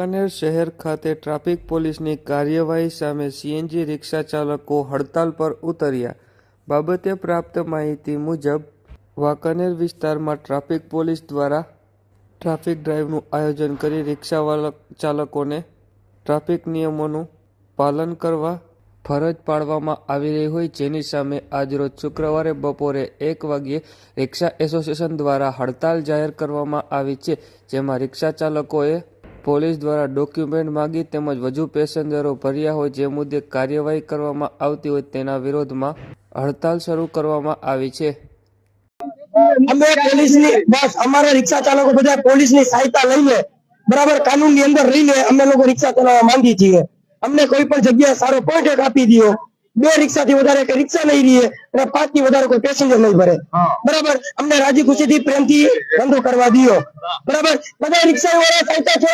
વાંકાનેર શહેર ખાતે ટ્રાફિક પોલીસની કાર્યવાહી સામે સીએનજી રિક્ષા ચાલકો હડતાલ પર ઉતર્યા. બાબતે પ્રાપ્ત માહિતી મુજબ, વાંકાનેર વિસ્તારમાં ટ્રાફિક પોલીસ દ્વારા ટ્રાફિક ડ્રાઈવનું આયોજન કરી રિક્ષા ચાલકોને ટ્રાફિક નિયમોનું પાલન કરવા ફરજ પાડવામાં આવી રહી હોય જેની સામે આજરોજ શુક્રવારે બપોરે એક વાગ્યે રિક્ષા એસોસિએશન દ્વારા હડતાલ જાહેર કરવામાં આવી છે, જેમાં રિક્ષા ચાલકોએ પોલીસ દ્વારા ડોક્યુમેન્ટ માગી તેમજ વધુ પેસેન્જરો ભર્યા હોય જે મુદ્દે કાર્યવાહી કરવામાં આવતી હોય તેના વિરોધમાં હડતાલ શરૂ કરવામાં આવી છે. અમે પોલીસની, બસ, અમારા રિક્ષા ચાલકો બધા પોલીસની સહાયતા લઈને, બરાબર, કાનૂનની અંદર રહીને અમે લોકો રિક્ષા ચલાવવા માંગી છીએ. અમને કોઈ પણ જગ્યાએ સારો પોઈન્ટ આપી દો બે રિક્ષા થી વધારે કે રિક્ષા નહીં રહીએ અને પાંચથી વધારે કોઈ પેસેન્જર નહીં ભરે. બરાબર? અમને રાજી ખુશી થી પ્રેમથી ધંધો કરવા દો બરાબર? બધા રિક્ષા વાળા સહાયતા છો